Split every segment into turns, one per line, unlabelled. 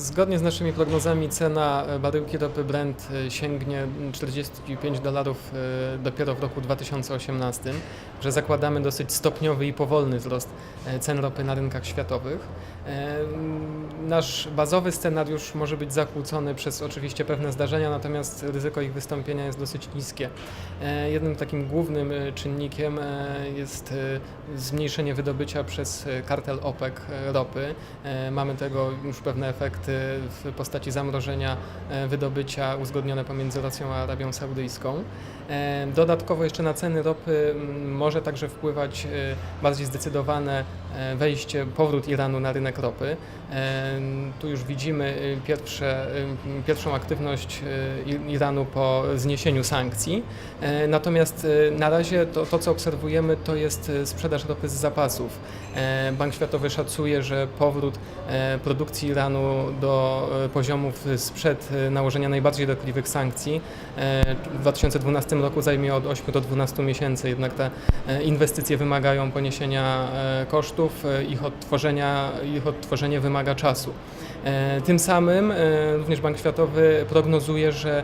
Zgodnie z naszymi prognozami cena e, baryłki ropy Brent e, sięgnie 45 dolarów e, dopiero w roku 2018, że zakładamy dosyć stopniowy i powolny wzrost cen ropy na rynkach światowych. Nasz bazowy scenariusz może być zakłócony przez oczywiście pewne zdarzenia, natomiast ryzyko ich wystąpienia jest dosyć niskie. Jednym takim głównym czynnikiem jest zmniejszenie wydobycia przez kartel OPEC ropy. Mamy tego już pewne efekty w postaci zamrożenia e, wydobycia uzgodnione pomiędzy Rosją a Arabią Saudyjską. E, Dodatkowo jeszcze na ceny ropy m, może także wpływać e, bardziej zdecydowane wejście, powrót Iranu na rynek ropy. Tu już widzimy pierwsze, pierwszą aktywność Iranu po zniesieniu sankcji. Natomiast na razie to, to, co obserwujemy, to jest sprzedaż ropy z zapasów. Bank Światowy szacuje, że powrót produkcji Iranu do e, poziomów sprzed e, nałożenia najbardziej dotkliwych sankcji e, w 2012 roku zajmie od 8 do 12 miesięcy, jednak te inwestycje wymagają poniesienia kosztów, ich odtworzenia, ich odtworzenie wymaga czasu. Tym samym również Bank Światowy prognozuje, że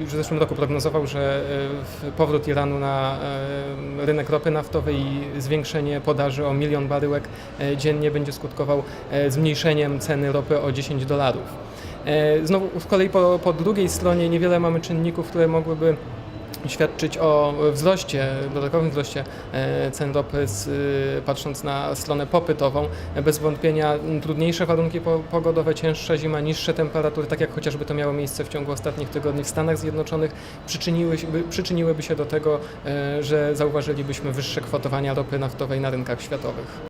już w zeszłym roku prognozował, że powrót Iranu na rynek ropy naftowej i zwiększenie podaży o milion baryłek dziennie będzie skutkował zmniejszeniem ceny ropy o 10 dolarów. E, Znowu z kolei po, po drugiej stronie niewiele mamy czynników, które mogłyby świadczyć o wzroście, dodatkowym wzroście e, cen ropy, z, y, patrząc na stronę popytową. Bez wątpienia trudniejsze warunki po- pogodowe, cięższa zima, niższe temperatury, tak jak chociażby to miało miejsce w ciągu ostatnich tygodni w Stanach Zjednoczonych, przyczyniłyby się do tego, e, że zauważylibyśmy wyższe kwotowania ropy naftowej na rynkach światowych.